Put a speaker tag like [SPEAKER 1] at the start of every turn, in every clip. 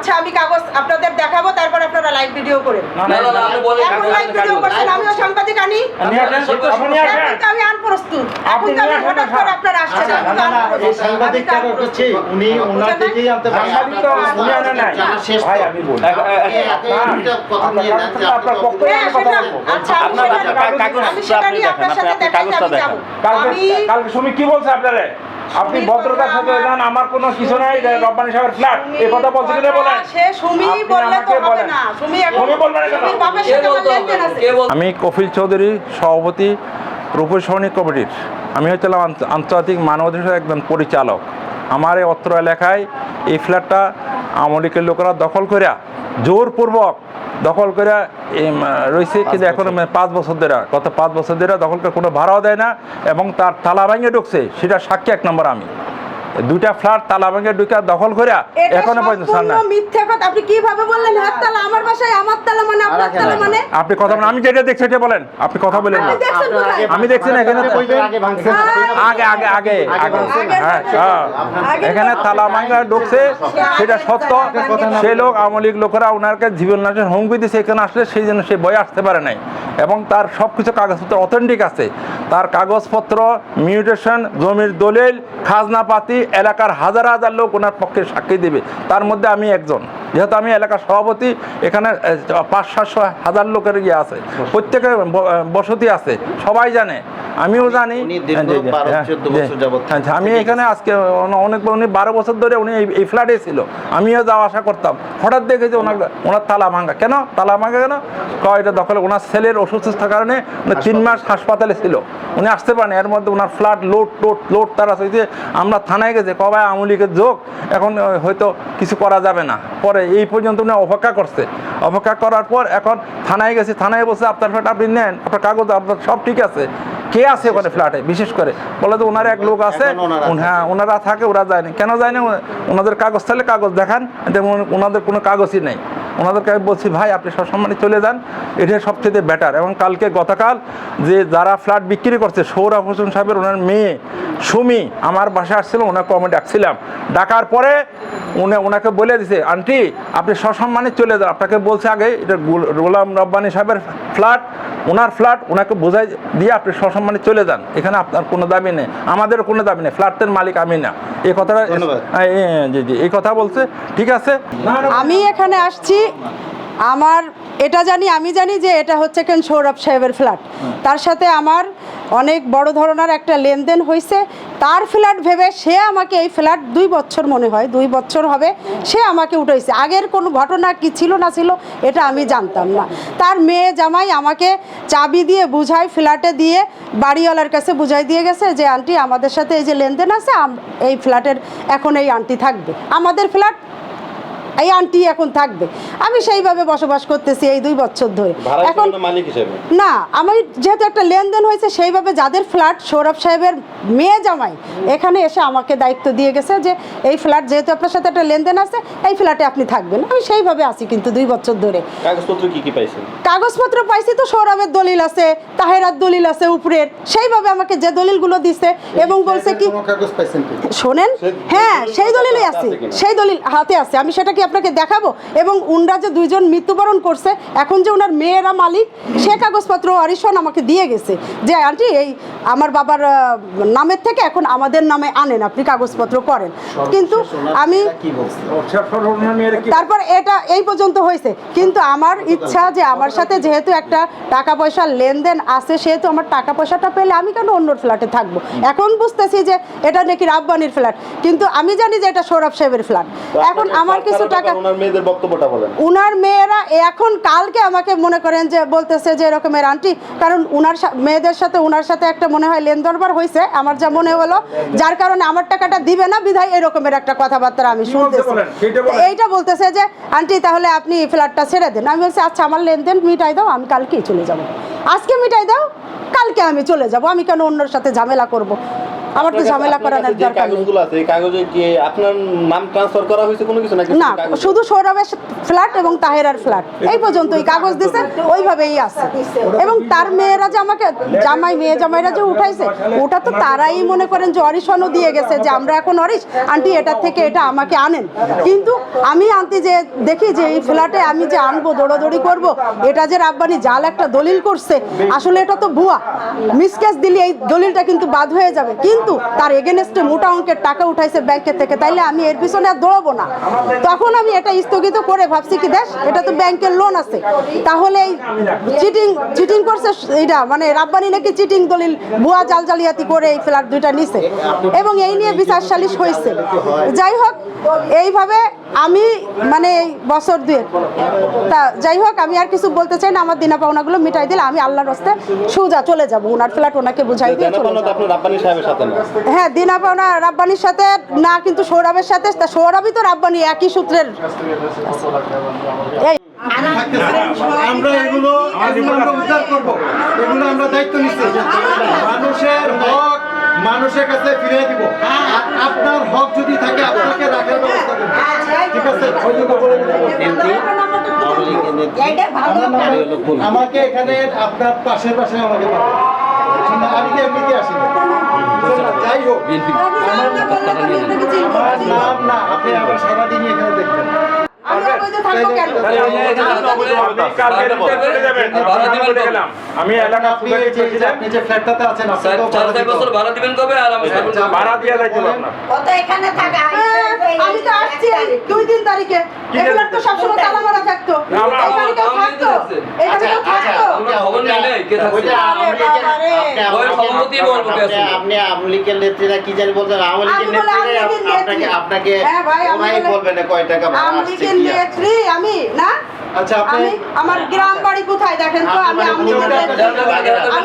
[SPEAKER 1] আচ্ছা আমি কাগজ আপনাদের দেখাবো তারপর আপনারা লাইভ ভিডিও করেন
[SPEAKER 2] না, না, না, আপনি
[SPEAKER 1] এখন লাইভ ভিডিও করছেন আমিও সাংবাদিক আনি আমি আনপ্রস্তুত এখন
[SPEAKER 3] আপনি
[SPEAKER 1] তো আমি হঠাৎ করে আপনারা আসছেন
[SPEAKER 4] আচ্ছা,
[SPEAKER 1] আমি
[SPEAKER 4] না, না, না, এই সাংবাদিক। হচ্ছে উনি ওনার থেকেই আনতে
[SPEAKER 3] সাংবাদিক তো উনি আনে নাই।
[SPEAKER 4] শেষ
[SPEAKER 3] ভাই আমি বলি আপনার আপনার বক্তব্য
[SPEAKER 1] হ্যাঁ,
[SPEAKER 3] আমি কথা
[SPEAKER 1] আচ্ছা,
[SPEAKER 2] আপনার কাগজ- কাগজ
[SPEAKER 1] আমি সেটা
[SPEAKER 2] আপনি
[SPEAKER 1] নিয়ে
[SPEAKER 2] দেখেন,
[SPEAKER 1] আপনার সাথে
[SPEAKER 2] কাগজটা
[SPEAKER 1] আমি
[SPEAKER 3] কালকে কালকে সুমি কি বলছে আপনারে আপনি ভদ্রতার সাথে
[SPEAKER 1] আমার-
[SPEAKER 3] যান আমার কোনো কিছু নাই রব্বানি সাহেবের ফ্ল্যাট এই কথা বলছে কিনা বলেন?
[SPEAKER 1] সে সুমি বললে তো হবে না সুমি এখন
[SPEAKER 3] সুমি বলবে না কেন?
[SPEAKER 1] সুমির সাথে আমার
[SPEAKER 2] বলতে হবে?
[SPEAKER 1] লেনদেন আছে।
[SPEAKER 5] আমি কফিল চৌধুরী সভাপতি রূপেশ সৈনিক কমিটির। আমি হচ্ছিলাম আন্ত- আন্তর্জাতিক মানবাধিকার একজন পরিচালক। আমার এই অত্র এলাকায় এই ফ্ল্যাটটা আমলিকের লোকেরা দখল করিয়া জোরপূর্বক দখল করে রয়েছে কিন্তু এখন পাঁচ বছর ধরে গত পাঁচ বছর ধরে দখল করে কোনো ভাড়াও দেয় না এবং তার তালা ভাঙে ঢুকছে সেটা সাক্ষী এক নম্বর আমি। দুইটা ফ্ল্যাট তালা ভেঙে ঢুকে দখল করে এখনও পর্যন্ত ছাড় না
[SPEAKER 1] মিথ্যা কথা। আপনি কীভাবে বললেন হাত তালা আমার বাসায় আমার তালা মানে আপনার তালা মানে?
[SPEAKER 5] আপনি কথা বলেন আমি যেটা দেখছি সেটা বলেন আপনি কথা বলেন না। আমি দেখছি না এখানে
[SPEAKER 4] আগে।
[SPEAKER 5] আগে আগে আগে আগে হ্যাঁ হ্যাঁ। এখানে তালা ভাঙা ঢুকছে সেটা সত্য। সেই লোক আমলিক লোকেরা ওনারকে জীবন নাশের হুমকি দিয়েছে এখানে আসলে সেই জন্য সে বই আসতে পারে নাই। এবং তার সব কিছু কাগজপত্র অথেন্টিক আছে। তার কাগজপত্র মিউটেশন জমির দলিল খাজনাপাতি এলাকার হাজার হাজার লোক ওনার পক্ষে সাক্ষী দেবে। তার মধ্যে আমি একজন। যেহেতু আমি এলাকার সভাপতি এখানে পাঁচ সাতশো হাজার লোকের ইয়ে আছে। প্রত্যেকের বসতি আছে। সবাই জানে। আমিও জানি।
[SPEAKER 4] উনি দীর্ঘ
[SPEAKER 5] জি, জি,
[SPEAKER 4] 12
[SPEAKER 5] হ্যাঁ,
[SPEAKER 4] 14
[SPEAKER 5] জি।
[SPEAKER 4] বছর যাবত
[SPEAKER 5] আচ্ছা, আমি এখানে আজকে অনেক উনি বারো বছর ধরে উনি এই- ফ্ল্যাটে ছিল। আমিও যাওয়া আসা করতাম। হঠাৎ দেখেছি ওনার ওনার তালা ভাঙা। কেন? তালা ভাঙা কেন? কয় এটা দখল ওনার ছেলের অসুস্থতার কারণে উনি তিন মাস হাসপাতালে ছিল। উনি আসতে পারেন। এর মধ্যে ওনার ফ্ল্যাট লোড টোট লোড তারা যে আমরা থানায় গেছে কবাই আমলিকের যোগ? এখন হয়তো কিছু করা যাবে না। পরে এই পর্যন্ত উনি অপেক্ষা করছে। অপেক্ষা করার পর এখন থানায় গেছে। থানায় বসে আপনার ফ্ল্যাট আপনি নেন। আপনার কাগজ আপনার সব ঠিক আছে। কে আছে ওখানে ফ্ল্যাটে বিশেষ করে। বলে তো ওনার এক লোক আছে
[SPEAKER 4] ওনারা
[SPEAKER 5] হ্যাঁ ওনারা থাকে ওরা যায় না। কেন যায় না? ওনাদের কাগজ থাকলে কাগজ দেখান দেখুন ওনাদের কোনো কাগজই নেই। ওনাদেরকে আমি বলছি ভাই আপনি সসম্মানে চলে যান। এটাই সবচেয়ে বেটার এবং কালকে গতকাল যে যারা ফ্ল্যাট বিক্রি করছে সৌরভ হোসেন সাহেবের ওনার মেয়ে সুমি আমার বাসায় আসছিল ওনাকে আমি ডাকছিলাম। ডাকার পরে উনি ওনাকে বলে দিছে আন্টি আপনি সসম্মানে চলে যান। আপনাকে বলছে আগে এটা গুল- গোলাম রব্বানি সাহেবের ফ্ল্যাট ওনার ফ্ল্যাট ওনাকে বোঝাই দিয়ে আপনি সসম্মানে চলে যান। এখানে আপনার কোনো দাবি নেই। আমাদের কোনো দাবি নেই। ফ্ল্যাটের মালিক আমি না। এই কথাটা জি জি এই কথা বলছে। ঠিক আছে?
[SPEAKER 1] আমি এখানে আসছি। আমার এটা জানি আমি জানি যে এটা হচ্ছে কেন সৌরভ সাহেবের ফ্ল্যাট তার সাথে আমার অনেক বড় ধরনের একটা লেনদেন হয়েছে। তার ফ্ল্যাট ভেবে সে আমাকে এই ফ্ল্যাট দুই বছর মনে হয় দুই বছর হবে সে আমাকে উঠাইছে। আগের কোনো ঘটনা কি ছিল না ছিল এটা আমি জানতাম না। তার মেয়ে জামাই আমাকে চাবি দিয়ে বুঝাই ফ্ল্যাটে দিয়ে বাড়িওয়ালার কাছে বুঝাই দিয়ে গেছে যে আন্টি আমাদের সাথে এই যে লেনদেন আছে এই ফ্ল্যাটের এখন এই আন্টি থাকবে। আমাদের ফ্ল্যাট এই আন্টি এখন থাকবে। আমি সেইভাবে বসবাস করতেছি এই দুই বছর ধরে। এখন
[SPEAKER 4] না মালিক হিসেবে?
[SPEAKER 1] না আমি যেহেতু একটা লেনদেন হয়েছে সেইভাবে যাদের ফ্ল্যাট সৌরভ সাহেবের মেয়ে জামাই এখানে এসে আমাকে দায়িত্ব দিয়ে গেছে যে এই ফ্ল্যাট যেহেতু আপনার সাথে একটা লেনদেন আছে এই ফ্ল্যাটে আপনি থাকবেন। আমি সেইভাবে আছি কিন্তু দুই বছর ধরে।
[SPEAKER 4] কাগজপত্র কি কি পাইছেন?
[SPEAKER 1] কাগজপত্র পাইছি তো সৌরভের দলিল আছে তাহেরার দলিল আছে উপরের। সেইভাবে আমাকে যে দলিলগুলো দিছে এবং বলছে কি শোনেন হ্যাঁ সেই দলিলই
[SPEAKER 4] আছে
[SPEAKER 1] আছে সেই দলিল হাতে আছে। আমি সেটা কি আপনাকে দেখাবো এবং উনরা যে দুইজন মৃত্যুবরণ করছে এখন যে ওনার মেয়েরা মালিক সে কাগজপত্র আরিশন আমাকে দিয়ে গেছে। যে আন্টি এই আমার বাবার নামের থেকে এখন আমাদের নামে আনেন আপনি কাগজপত্র করেন। কিন্তু আমি তারপর এটা এই পর্যন্ত হয়েছে। কিন্তু আমার ইচ্ছা যে আমার সাথে যেহেতু একটা টাকা পয়সার লেনদেন আছে সেহেতু আমার টাকা পয়সাটা পেলে আমি কেন অন্য ফ্ল্যাটে থাকব? এখন বুঝতেছি যে এটা নাকি রাব্বানির ফ্ল্যাট। কিন্তু আমি জানি যে এটা সৌরভ সাহেবের ফ্ল্যাট। এখন আমার কিছু টাকা
[SPEAKER 4] ওনার মেয়েদের বক্তব্যটা বলেন।
[SPEAKER 1] উনার মেয়েরা এখন কালকে আমাকে মনে করেন যে বলতেছে যে এরকমের আন্টি কারণ উনার সা- মেয়েদের সাথে উনার সাথে একটা মনে হয় হয়েছে আমার যা মনে হলো যার কারণে আমার টাকাটা দিবে না বিধায় এরকমের একটা কথাবার্তা আমি শুনতেছি। এইটা বলতেছে যে আন্টি তাহলে আপনি ফ্ল্যাটটা ছেড়ে দেন। আমি বলছি আচ্ছা আমার লেনদেন মিটাই দাও আমি কালকেই চলে যাব। আজকে মিটাই দাও কালকে আমি চলে যাব। আমি কেন অন্যর সাথে ঝামেলা করব? আমার তো ঝামেলা করার দরকার নেই।
[SPEAKER 4] এই কাগজে কি আপনার নাম ট্রান্সফার করা হয়েছে কোনো কিছু নাকি
[SPEAKER 1] না শুধু সৌরভের ফ্ল্যাট এবং তাহেরার ফ্ল্যাট। এই কাগজ ওইভাবেই আছে। এবং তার মেয়েরা যে আমাকে জামাই মেয়ে জামাইরা যে উঠাইছে ওটা তো তারাই মনে করেন যে অরিশনও দিয়ে গেছে যে আমরা এখন অরিশ। আন্টি এটার থেকে এটা আমাকে আনেন। কিন্তু আমি আনতে যে দেখি যে এই ফ্ল্যাটে আমি যে আনব দৌড়াদৌড়ি করব এটা যে রাব্বানি জাল একটা দলিল করছে আসলে এটা তো ভুয়া। মিসকেস দিলে এই দলিলটা কিন্তু বাদ হয়ে যাবে। কিন্তু তার এগেনস্টে মোটা অঙ্কের টাকা উঠাইছে ব্যাংকের থেকে তাইলে আমি এর পিছনে আর দৌড়াবো না। তখন আমি এটা স্থগিত করে ভাবছি কি দেশ এটা তো ব্যাংকের লোন আছে। তাহলে এই চিটিং চিটিং করছে এটা মানে রাব্বানি নাকি চিটিং দলিল ভুয়া জাল জালিয়াতি করে এই ফ্ল্যাট দুইটা নিছে। এবং এই নিয়ে বিচার সালিশ হয়েছে যাই হোক এইভাবে আমি মানে এই বছর দুয়েক তা যাই হোক আমি আর কিছু বলতে চাই না আমার দিনা পাওনাগুলো মিটাই দিলে আমি আল্লাহর রাস্তে সোজা চলে যাব। ওনার ফ্ল্যাট ওনাকে বুঝাই দিয়ে চলে যাব। হ্যাঁ দিনা পাওনা রাব্বানির সাথে না কিন্তু সৌরভের সাথে তা সৌরভই তো রাব্বানি একই সূত্রের। এই।
[SPEAKER 2] আমরা এগুলো উদ্ধার করব। এগুলো আমরা দায়িত্ব নিচ্ছি। মানুষের হক মানুষের কাছে ফিরিয়ে দিব। আপনার হক যদি থাকে আপনাকে রাখার ব্যবস্থা করব। ঠিক আছে। আমাকে এখানে আপনার পাশের পাশে আমাকে আমি কি এমনিতে আসি
[SPEAKER 1] আমি
[SPEAKER 3] এলাকা
[SPEAKER 2] ভাড়া
[SPEAKER 6] বছর ভাড়া দিবেন। কবে? আর
[SPEAKER 3] ভাড়া দিয়ে যাইতে পারব না।
[SPEAKER 7] এখানে থাকা।
[SPEAKER 1] হ্যাঁ, আমি তো আসছি দুই তিন তারিখে। এগুলো তো সবসময় তালা মারা থাকতো। এখানে কেউ থাকতো। এখানে কেউ থাকতো।
[SPEAKER 7] আপনি
[SPEAKER 8] নেত্রীরা কি জানি নেত্রীরা আপনাকে আপনাকে
[SPEAKER 1] হ্যাঁ ভাই, আমি
[SPEAKER 8] ওরাই বলবেন কয় টাকা ভাড়া আসছে
[SPEAKER 1] আমি না?
[SPEAKER 2] আচ্ছা
[SPEAKER 1] আমি আমার গ্রাম বাড়ি কোথায় দেখেন তো? আমি? আমি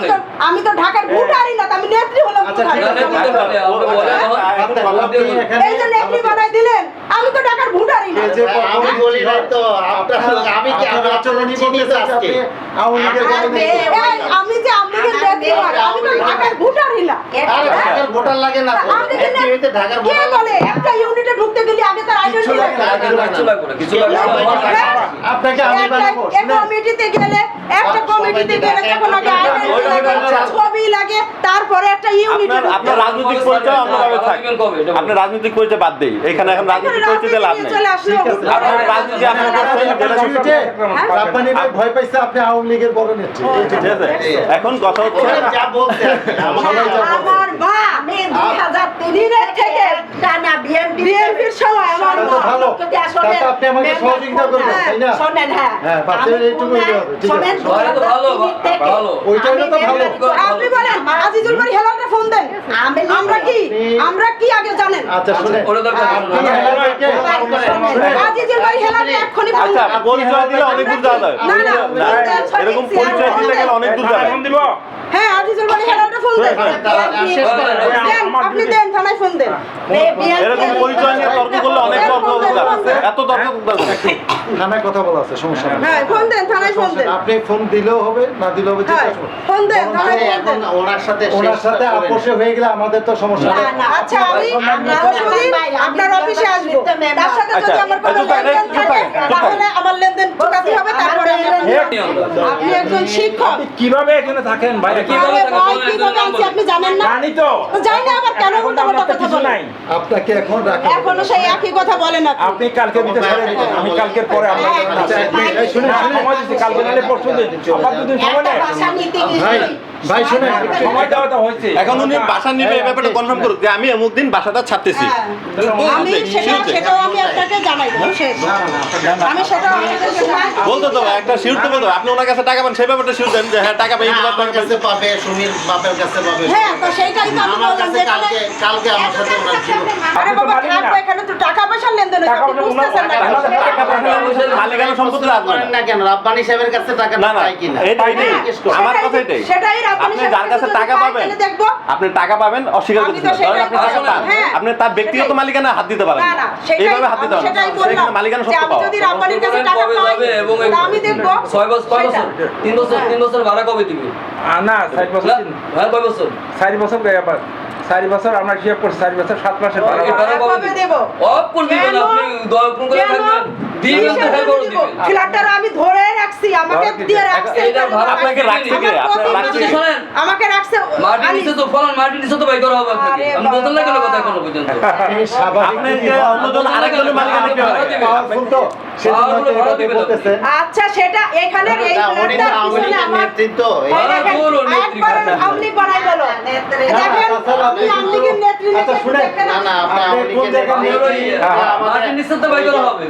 [SPEAKER 1] তো আমি তো ঢাকার ভোটারই না তো আমি নেত্রী হলাম
[SPEAKER 2] আচ্ছা,
[SPEAKER 1] কোথায়? এই যে নেত্রী বানাই দিলেন। আমি তো ভোটারই না।
[SPEAKER 8] আমি বলি নাই তো আপনার আমি কি আমি
[SPEAKER 2] আচরণই বলতেছে
[SPEAKER 8] আজকে?
[SPEAKER 1] এই, আমি যে নেত্রী হই, আমি তো ঢাকার ভোটারই না।
[SPEAKER 8] আরে ঢাকার ভোটার লাগে না তো।
[SPEAKER 1] আমি
[SPEAKER 8] ঢাকার
[SPEAKER 1] কে বলে একটা ইউনিটে ঢুকতে গেলে আগে তার আইডেন্টি লাগে
[SPEAKER 6] কিছু লাগবে না কিছু লাগবে না।
[SPEAKER 1] হ্যাঁ?
[SPEAKER 2] আপনাকে আমি
[SPEAKER 1] একটা
[SPEAKER 2] বানাবো
[SPEAKER 1] কমিটিতে গেলে একটা কমিটিতে গেলে তখন আগে আইডেন্টি লাগে ছবি লাগে একটা ইউনিটে
[SPEAKER 4] আপনার আপনার রাজনৈতিক পরিচয় অন্যভাবে থাক
[SPEAKER 6] দিবেন কবে? এটা বলুন।
[SPEAKER 4] আপনার রাজনৈতিক পরিচয় বাদ দেই। এখানে এখন রাজনৈতিক পরিচয় দিয়ে লাভ নেই। আপনার রাজনীতি আপনি করছেন যেটা
[SPEAKER 2] রাজনীতিতে রাব্বানি ভাই ভয় পাইছে আপনি আওয়ামী লীগের বড় নেত্রী।
[SPEAKER 4] ঠিক আছে এখন কথা হচ্ছে
[SPEAKER 8] যা।
[SPEAKER 1] আমার মা
[SPEAKER 7] আমি
[SPEAKER 1] থেকে
[SPEAKER 7] টানা বিএনপি
[SPEAKER 1] বিএনপির সময় আমার
[SPEAKER 2] তাহলে তো ভালো। তাহলে আপনি আমাকে সহযোগিতা করবেন তাই না?
[SPEAKER 7] শোনেন হ্যাঁ।
[SPEAKER 2] হ্যাঁ, পাশের
[SPEAKER 7] আমি
[SPEAKER 2] এইটুকুই হবে, ঠিক আছে।
[SPEAKER 7] শোনেন,
[SPEAKER 6] ভালো তো ভালো,
[SPEAKER 7] 2003
[SPEAKER 6] ভালো।
[SPEAKER 2] ওইটা তো ভালো।
[SPEAKER 1] আপনি বলেন আজিজুল ভাই হেলালটা ফোন দেন। আমরা কি আমরা কি আগে জানেন?
[SPEAKER 2] আচ্ছা শুনে
[SPEAKER 6] ওটা দরকার নেই।
[SPEAKER 2] আপনি হেলালকে
[SPEAKER 1] আজিজুল ভাই হেলালটা এক্ষুনি ফোন
[SPEAKER 4] আচ্ছা পরিচয় দিলে অনেক দূর যাওয়া যায়
[SPEAKER 1] না, না,
[SPEAKER 4] এরকম পরিচয় দিতে গেলে অনেক দূর যাবে।
[SPEAKER 3] ফোন দিব।
[SPEAKER 1] হ্যাঁ আজিজুল ভাই হেলালটা ফোন দেন। দেন আপনি দেন থানায় ফোন দেন।
[SPEAKER 4] এরকম পরিচয় নিয়ে তর্ক করলে অনেক তর্ক হতে এত তর্ক
[SPEAKER 2] থানায় কথা বলা আছে সমস্যা নেই।
[SPEAKER 1] হ্যাঁ ফোন দেন থানায় ফোন দেন।
[SPEAKER 2] আপনি ফোন দিলেও হবে না দিলেও হবে
[SPEAKER 1] হ্যাঁ। ফোন দেন থানায়
[SPEAKER 8] এখন ওনার সাথে
[SPEAKER 2] ওনার সাথে আপোষে হয়ে গেলে আমাদের তো সমস্যা
[SPEAKER 1] আচ্ছা আমি আপনার অফিসে আসব তার সাথে যদি
[SPEAKER 4] আচ্ছা,
[SPEAKER 1] আমার কোনো লেনদেন থাকে তাহলে আমার লেনদেন চুকাতে হবে তারপরে আপনি একজন শিক্ষক।
[SPEAKER 3] কীভাবে এখানে থাকেন ভাই?
[SPEAKER 1] আপনি জানেন না?
[SPEAKER 3] জানি তো।
[SPEAKER 1] তো জানি না আবার কেন উল্টা
[SPEAKER 3] আমার তো নাই।
[SPEAKER 2] আপনাকে এখন রাখা
[SPEAKER 1] এখনও সেই একই কথা বলেন আপনি।
[SPEAKER 3] আপনি কালকে দিতে ছেড়ে আমি কালকের পরে আপনার
[SPEAKER 2] আচ্ছা, এই- এই শুনে
[SPEAKER 3] না,
[SPEAKER 2] শুনে
[SPEAKER 3] সময় দিচ্ছি কালকে নাহলে পরশু দিন। আমার দুদিন সময় নেই।
[SPEAKER 2] ভাই ভাই শুনে
[SPEAKER 3] সময় দেওয়া তো হয়েছে।
[SPEAKER 4] এখন উনি বাসা নিবে এই ব্যাপারটা কনফার্ম করুক যে আমি অমুক দিন বাসাটা ছাড়তেছি।
[SPEAKER 1] হ্যাঁ। আমি সেটা সেটাও আমি আপনাকে জানাই আমি সেটাও
[SPEAKER 4] বলতো তো একটা শিউর তো। বলতো আপনি ওনার কাছে টাকা পান সেই ব্যাপারটা শিউর দেন যে হ্যাঁ টাকা পাই
[SPEAKER 8] হ্যাঁ,
[SPEAKER 4] টাকা
[SPEAKER 8] কাছে পাবে সুমির বাপের কাছে পাবে।
[SPEAKER 1] হ্যাঁ তো সেইটাই তো আমি
[SPEAKER 8] আমার
[SPEAKER 1] বললাম
[SPEAKER 8] কাছে
[SPEAKER 1] যে
[SPEAKER 8] কালকে কালকে আমার ওনার
[SPEAKER 1] আরে
[SPEAKER 3] আপনি
[SPEAKER 1] বাবা
[SPEAKER 3] মালিক
[SPEAKER 1] এখানে তো টাকা পয়সার লেনদেন হচ্ছে, আপনি বুঝতেছেন না
[SPEAKER 3] ওনার-
[SPEAKER 1] কেন?
[SPEAKER 3] টাকা পয়সা
[SPEAKER 4] মালিকানা সম্পত্তি আসবে না।
[SPEAKER 8] না কেন? রাব্বানি সাহেবের কাছে টাকা
[SPEAKER 4] না না
[SPEAKER 8] কিনা?
[SPEAKER 4] এটাই আমার কথা এটাই।
[SPEAKER 1] সেটাই রাব্বানি
[SPEAKER 4] আপনি যার কাছে
[SPEAKER 1] কাছে
[SPEAKER 4] টাকা পাবেন আপনি টাকা পাবেন অস্বীকার
[SPEAKER 1] আমি তো
[SPEAKER 4] করতেছেন
[SPEAKER 1] সেটাই
[SPEAKER 4] আপনি টাকা পান।
[SPEAKER 1] হ্যাঁ।
[SPEAKER 4] আপনি তার ব্যক্তিগত মালিকানা হাত দিতে পারেন।
[SPEAKER 1] না
[SPEAKER 4] না
[SPEAKER 1] না
[SPEAKER 4] এইভাবে হাত দিতে পারেন। সেখানে মালিকানা সত্য
[SPEAKER 1] আমি
[SPEAKER 4] পাওয়া।
[SPEAKER 1] যদি রাব্বানির কাছে টাকা পাই
[SPEAKER 6] এবং
[SPEAKER 1] আমি দেখব।
[SPEAKER 6] ছয় বছর কয় বছর? তিন বছর তিন বছর ভাড়া কবে দিবি
[SPEAKER 3] না ষাট বছর।
[SPEAKER 6] না, হ্যাঁ কয় বছর?
[SPEAKER 3] আবার।
[SPEAKER 5] চারি বছর আমরা হিসাব করছি চারি বছর সাত মাসের ভাড়া
[SPEAKER 1] আমি ধরে রাখছি আমাকে দিয়ে রাখছে।
[SPEAKER 4] আপনাকে রাখছে কে?
[SPEAKER 1] আমার
[SPEAKER 4] আপনার রাখছে
[SPEAKER 1] মাসে আমাকে রাখছে
[SPEAKER 6] মাটি তো ফলন মাটি নিচে তো বাই করা হবে আপনাকে। আমি বলতে না কথা এখনও পর্যন্ত।
[SPEAKER 4] আপনি
[SPEAKER 2] নীতি
[SPEAKER 4] যে। অন্যজন আরেকজনের মালিকানা কি?
[SPEAKER 1] আচ্ছা সেটা এখানে এই
[SPEAKER 8] নেতৃত্ব
[SPEAKER 1] বানাই
[SPEAKER 2] আপনি আচ্ছা, শুনেন।
[SPEAKER 1] দেখেন।
[SPEAKER 8] না না আপনি
[SPEAKER 2] আপনি
[SPEAKER 8] আওয়ামী
[SPEAKER 2] কোন
[SPEAKER 8] লীগের
[SPEAKER 2] জায়গায়
[SPEAKER 8] নেতা।
[SPEAKER 6] ওই,
[SPEAKER 8] এটা আমাদের-
[SPEAKER 6] মাটি নিচে তো বাই করা হবে